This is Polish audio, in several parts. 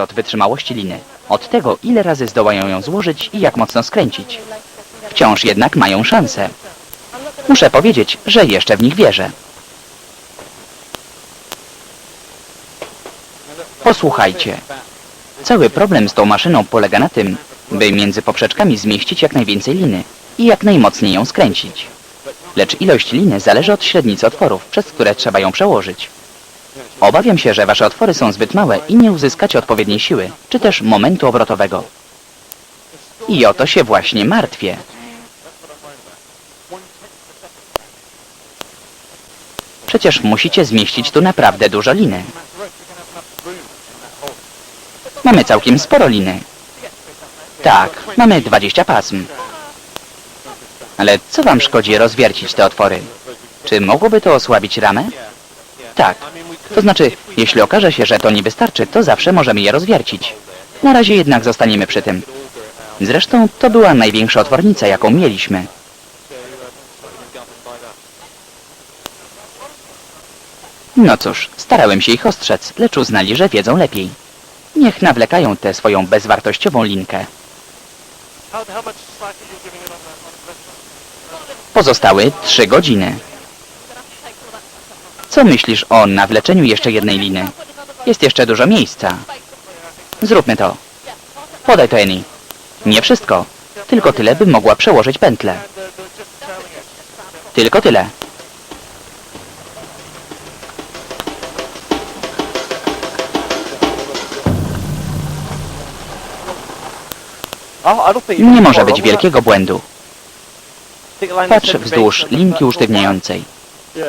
od wytrzymałości liny, od tego, ile razy zdołają ją złożyć i jak mocno skręcić. Wciąż jednak mają szansę. Muszę powiedzieć, że jeszcze w nich wierzę. Posłuchajcie. Cały problem z tą maszyną polega na tym, by między poprzeczkami zmieścić jak najwięcej liny i jak najmocniej ją skręcić. Lecz ilość liny zależy od średnicy otworów, przez które trzeba ją przełożyć. Obawiam się, że wasze otwory są zbyt małe i nie uzyskacie odpowiedniej siły, czy też momentu obrotowego. I o to się właśnie martwię. Przecież musicie zmieścić tu naprawdę dużo liny. Mamy całkiem sporo liny. Tak, mamy 20 pasm. Ale co wam szkodzi rozwiercić te otwory? Czy mogłoby to osłabić ramę? Tak. To znaczy, jeśli okaże się, że to nie wystarczy, to zawsze możemy je rozwiercić. Na razie jednak zostaniemy przy tym. Zresztą to była największa otwornica, jaką mieliśmy. No cóż, starałem się ich ostrzec, lecz uznali, że wiedzą lepiej. Niech nawlekają tę swoją bezwartościową linkę. How, how much Co myślisz o nawleczeniu jeszcze jednej liny? Jest jeszcze dużo miejsca. Zróbmy to. Podaj to Eni. Nie wszystko. Tylko tyle, by mogła przełożyć pętlę. Tylko tyle. Nie może być wielkiego błędu. Patrz wzdłuż linki usztywniającej.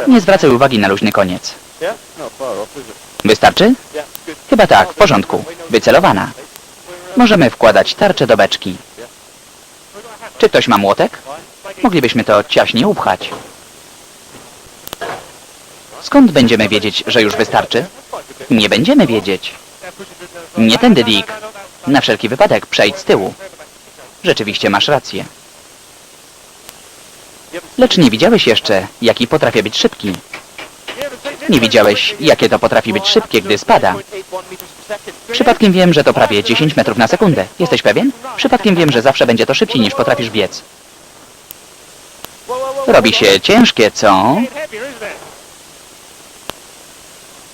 Nie zwracaj uwagi na luźny koniec. Wystarczy? Chyba tak, w porządku. Wycelowana. Możemy wkładać tarczę do beczki. Czy ktoś ma młotek? Moglibyśmy to ciaśnie upchać. Skąd będziemy wiedzieć, że już wystarczy? Nie będziemy wiedzieć. Nie tędy, Dick. Na wszelki wypadek przejdź z tyłu. Rzeczywiście masz rację. Lecz nie widziałeś jeszcze, jaki potrafię być szybki. Nie widziałeś, jakie to potrafi być szybkie, gdy spada. Przypadkiem wiem, że to prawie 10 metrów na sekundę. Jesteś pewien? Przypadkiem wiem, że zawsze będzie to szybciej niż potrafisz biec. Robi się ciężkie, co?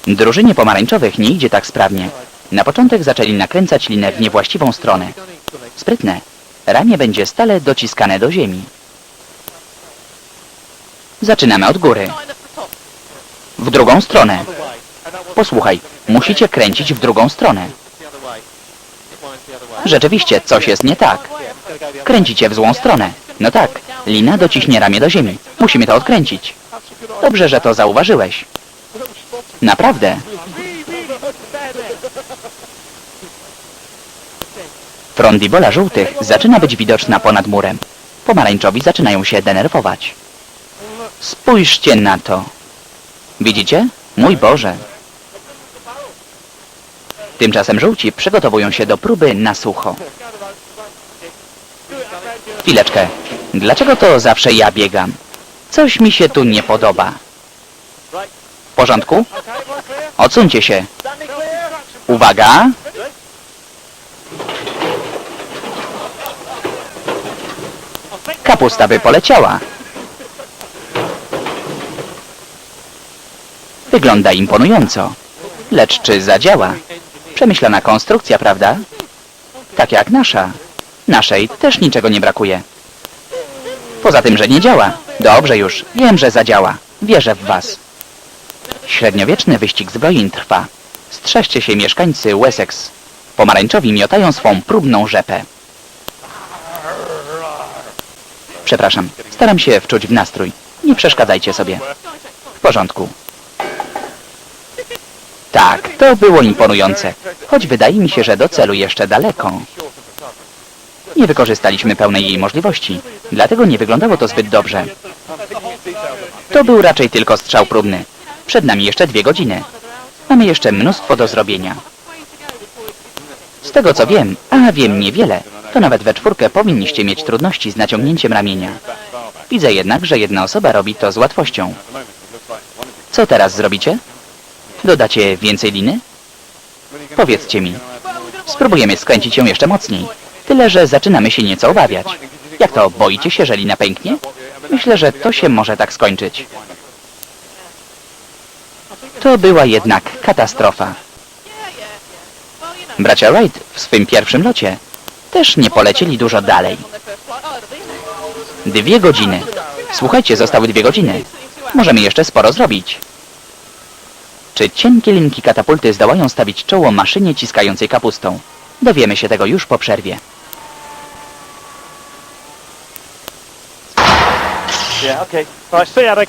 Drużynie pomarańczowych nie idzie tak sprawnie. Na początek zaczęli nakręcać linę w niewłaściwą stronę. Sprytne. Ramię będzie stale dociskane do ziemi. Zaczynamy od góry. W drugą stronę. Posłuchaj, musicie kręcić w drugą stronę. Rzeczywiście, coś jest nie tak. Kręcicie w złą stronę. No tak, lina dociśnie ramię do ziemi. Musimy to odkręcić. Dobrze, że to zauważyłeś. Naprawdę. Frondibola żółtych zaczyna być widoczna ponad murem. Pomarańczowi zaczynają się denerwować. Spójrzcie na to. Widzicie? Mój Boże. Tymczasem żółci przygotowują się do próby na sucho. Chwileczkę. Dlaczego to zawsze ja biegam? Coś mi się tu nie podoba. W porządku? Odsuńcie się. Uwaga! Kapusta by poleciała. Wygląda imponująco. Lecz czy zadziała? Przemyślana konstrukcja, prawda? Tak jak nasza. Naszej też niczego nie brakuje. Poza tym, że nie działa. Dobrze już, wiem, że zadziała. Wierzę w was. Średniowieczny wyścig zbrojeń trwa. Strzeżcie się mieszkańcy Wessex. Pomarańczowi miotają swą próbną rzepę. Przepraszam, staram się wczuć w nastrój. Nie przeszkadzajcie sobie. W porządku. Tak, to było imponujące. Choć wydaje mi się, że do celu jeszcze daleko. Nie wykorzystaliśmy pełnej jej możliwości. Dlatego nie wyglądało to zbyt dobrze. To był raczej tylko strzał próbny. Przed nami jeszcze dwie godziny. Mamy jeszcze mnóstwo do zrobienia. Z tego co wiem, a wiem niewiele, to nawet we czwórkę powinniście mieć trudności z naciągnięciem ramienia. Widzę jednak, że jedna osoba robi to z łatwością. Co teraz zrobicie? Dodacie więcej liny? Powiedzcie mi. Spróbujemy skręcić ją jeszcze mocniej. Tyle, że zaczynamy się nieco obawiać. Jak to, boicie się, że lina pęknie? Myślę, że to się może tak skończyć. To była jednak katastrofa. Bracia Wright w swym pierwszym locie też nie polecieli dużo dalej. Dwie godziny. Słuchajcie, zostały dwie godziny. Możemy jeszcze sporo zrobić. Czy cienkie linki katapulty zdołają stawić czoło maszynie ciskającej kapustą? Dowiemy się tego już po przerwie.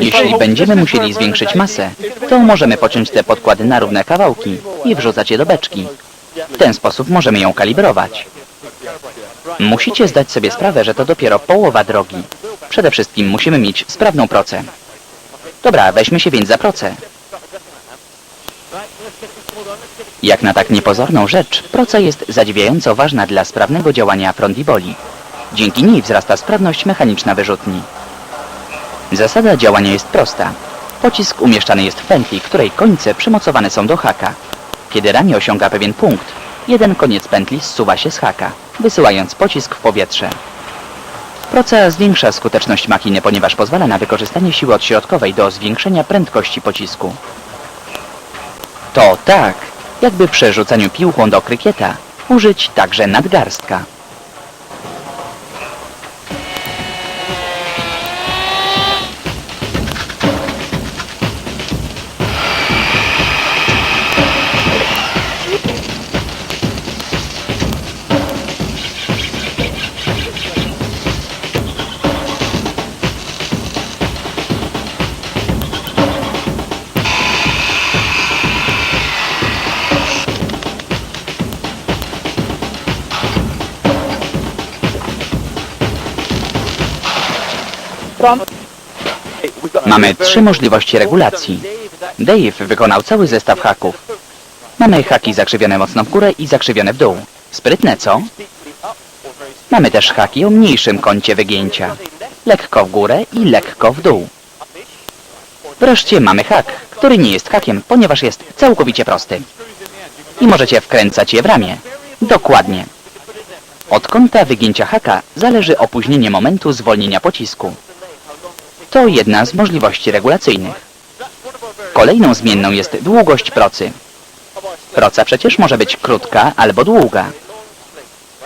Jeśli będziemy musieli zwiększyć masę, to możemy pociąć te podkłady na równe kawałki i wrzucać je do beczki. W ten sposób możemy ją kalibrować. Musicie zdać sobie sprawę, że to dopiero połowa drogi. Przede wszystkim musimy mieć sprawną procę. Dobra, weźmy się więc za procę. Jak na tak niepozorną rzecz, proca jest zadziwiająco ważna dla sprawnego działania frontiboli. Dzięki niej wzrasta sprawność mechaniczna wyrzutni. Zasada działania jest prosta. Pocisk umieszczany jest w pętli, której końce przymocowane są do haka. Kiedy ramię osiąga pewien punkt, jeden koniec pętli zsuwa się z haka, wysyłając pocisk w powietrze. Proca zwiększa skuteczność machiny, ponieważ pozwala na wykorzystanie siły odśrodkowej do zwiększenia prędkości pocisku. To tak, jakby przy rzucaniu piłką do krykieta użyć także nadgarstka. Mamy trzy możliwości regulacji. Dave wykonał cały zestaw haków. Mamy haki zakrzywione mocno w górę i zakrzywione w dół. Sprytne, co? Mamy też haki o mniejszym kącie wygięcia. Lekko w górę i lekko w dół. Wreszcie mamy hak, który nie jest hakiem, ponieważ jest całkowicie prosty. I możecie wkręcać je w ramię. Dokładnie. Od kąta wygięcia haka zależy opóźnienie momentu zwolnienia pocisku. To jedna z możliwości regulacyjnych. Kolejną zmienną jest długość procy. Proca przecież może być krótka albo długa.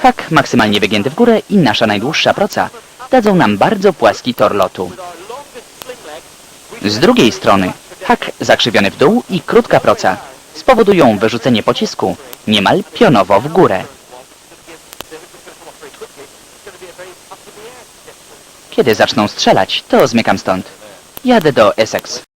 Hak maksymalnie wygięty w górę i nasza najdłuższa proca dadzą nam bardzo płaski tor lotu. Z drugiej strony hak zakrzywiony w dół i krótka proca spowodują wyrzucenie pocisku niemal pionowo w górę. Kiedy zaczną strzelać, to zmykam stąd. Jadę do Essex.